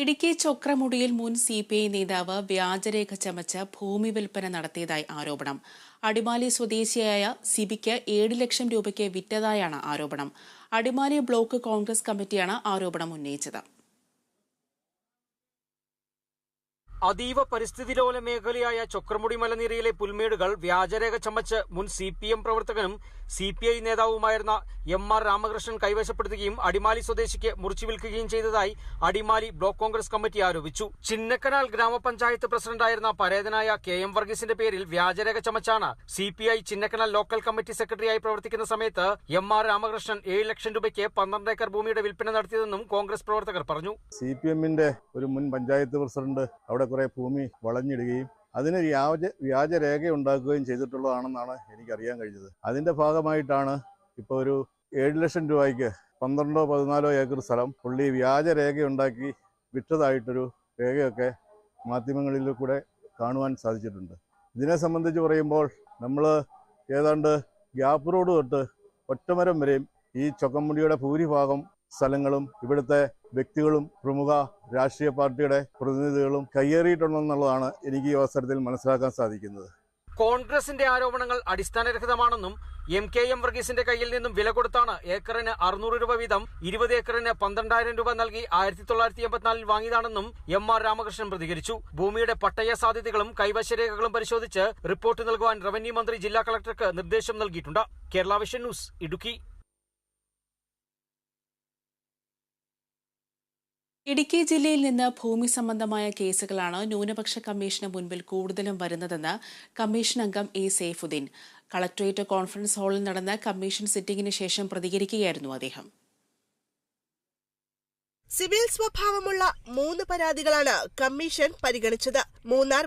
ഇടുക്കി ചൊക്രമുടിയിൽ മുൻ C P I നേതാവ് വ്യാജരേഖ ചമച്ച് ഭൂമി വിൽപ്പന നടത്തിയതായി ആരോപണം. അടിമാലി സ്വദേശിയായ സിബിക്ക് ഏഴ് ലക്ഷം രൂപയ്ക്ക് വിറ്റതായാണ് ആരോപണം. അടിമാലി ബ്ലോക്ക് കോൺഗ്രസ് കമ്മിറ്റിയാണ് ആരോപണം ഉന്നയിച്ചത്. അതീവ പരിസ്ഥിതിലോല മേഖലയായ ചൊക്രമുടി മലനിരയിലെ പുൽമേടുകൾ വ്യാജരേഖ ചമച്ച് മുൻ സി പി എം പ്രവർത്തകനും സി പി ഐ നേതാവുമായിരുന്ന എം ആർ രാമകൃഷ്ണൻ കൈവശപ്പെടുത്തുകയും അടിമാലി സ്വദേശിക്ക് മുറിച്ചു വിൽക്കുകയും ചെയ്തതായി അടിമാലി ബ്ലോക്ക് കോൺഗ്രസ് കമ്മിറ്റി ആരോപിച്ചു. ചിന്നക്കനാൽ ഗ്രാമപഞ്ചായത്ത് പ്രസിഡന്റായിരുന്ന പരേതനായ കെ എം വർഗീസിന്റെ പേരിൽ വ്യാജരേഖ ചമച്ചാണ് C P I Chinnakanal local committee സെക്രട്ടറിയായി പ്രവർത്തിക്കുന്ന സമയത്ത് എം ആർ രാമകൃഷ്ണൻ ഏഴ് ലക്ഷം രൂപയ്ക്ക് പന്ത്രണ്ട് ഏക്കർ ഭൂമിയുടെ വിൽപ്പന നടത്തിയതെന്നും കോൺഗ്രസ് പ്രവർത്തകർ പറഞ്ഞു. സി പി എമ്മിന്റെ ഒരു മുൻ പഞ്ചായത്ത് പ്രസിഡന്റ് അവിടെ കുറെ ഭൂമി വളഞ്ഞിടുകയും അതിന് വ്യാജ വ്യാജരേഖ ഉണ്ടാക്കുകയും ചെയ്തിട്ടുള്ളതാണെന്നാണ് എനിക്കറിയാൻ കഴിഞ്ഞത്. അതിന്റെ ഭാഗമായിട്ടാണ് ഇപ്പോൾ ഒരു ഏഴ് ലക്ഷം രൂപയ്ക്ക് പന്ത്രണ്ടോ പതിനാലോ ഏക്കർ സ്ഥലം പുള്ളി വ്യാജരേഖ ഉണ്ടാക്കി വിറ്റതായിട്ടൊരു രേഖയൊക്കെ മാധ്യമങ്ങളിൽ കൂടെ കാണുവാൻ സാധിച്ചിട്ടുണ്ട്. ഇതിനെ സംബന്ധിച്ച് പറയുമ്പോൾ നമ്മൾ ഏതാണ്ട് ഗ്യാപ്പ് റോഡ് തൊട്ട് ഒറ്റമരം വരെയും ഈ ചൊക്കമ്പുടിയുടെ ഭൂരിഭാഗം സ്ഥലങ്ങളും ഇവിടുത്തെ വ്യക്തികളും പ്രമുഖ രാഷ്ട്രീയ പാർട്ടിയുടെ പ്രതിനിധികളും കയ്യേറിയിട്ടുണ്ടെന്നുള്ളതാണ് എനിക്ക് ഈ അവസരത്തിൽ മനസ്സിലാക്കാൻ സാധിക്കുന്നത്. കോൺഗ്രസിന്റെ ആരോപണങ്ങൾ അടിസ്ഥാനരഹിതമാണെന്നും എം കെ എം വർഗീസിന്റെ കയ്യിൽ നിന്നും വില കൊടുത്താണ് ഏക്കറിന് അറുന്നൂറ് രൂപ വീതം ഇരുപത് ഏക്കറിന് പന്ത്രണ്ടായിരം രൂപ നൽകി ആയിരത്തി തൊള്ളായിരത്തി എൺപത്തിനാലിൽ വാങ്ങിയതാണെന്നും എം ആർ രാമകൃഷ്ണൻ പ്രതികരിച്ചു. ഭൂമിയുടെ പട്ടയ സാധ്യതകളും കൈവശരേഖകളും പരിശോധിച്ച് റിപ്പോർട്ട് നൽകുവാൻ റവന്യൂ മന്ത്രി ജില്ലാ കളക്ടർക്ക് നിർദ്ദേശം നൽകിയിട്ടുണ്ട്. Kerala vision news Idukki. Idukki ജില്ലയിൽ നിന്ന് ഭൂമി സംബന്ധമായ കേസുകളാണ് ന്യൂനപക്ഷ കമ്മീഷന് മുൻപിൽ കൂടുതലും വരുന്നതെന്ന് കമ്മീഷൻ അംഗം എ സേഫുദ്ദീൻ. കളക്ടറേറ്റ് കോൺഫറൻസ് ഹാളിൽ നടന്ന കമ്മീഷൻ സിറ്റിംഗിന് ശേഷം പ്രതികരിക്കുകയായിരുന്നു അദ്ദേഹം. സിവിൽ സ്വഭാവമുള്ള മൂന്ന് പരാതികളാണ് കമ്മീഷൻ പരിഗണിച്ചത്. മൂന്നാർ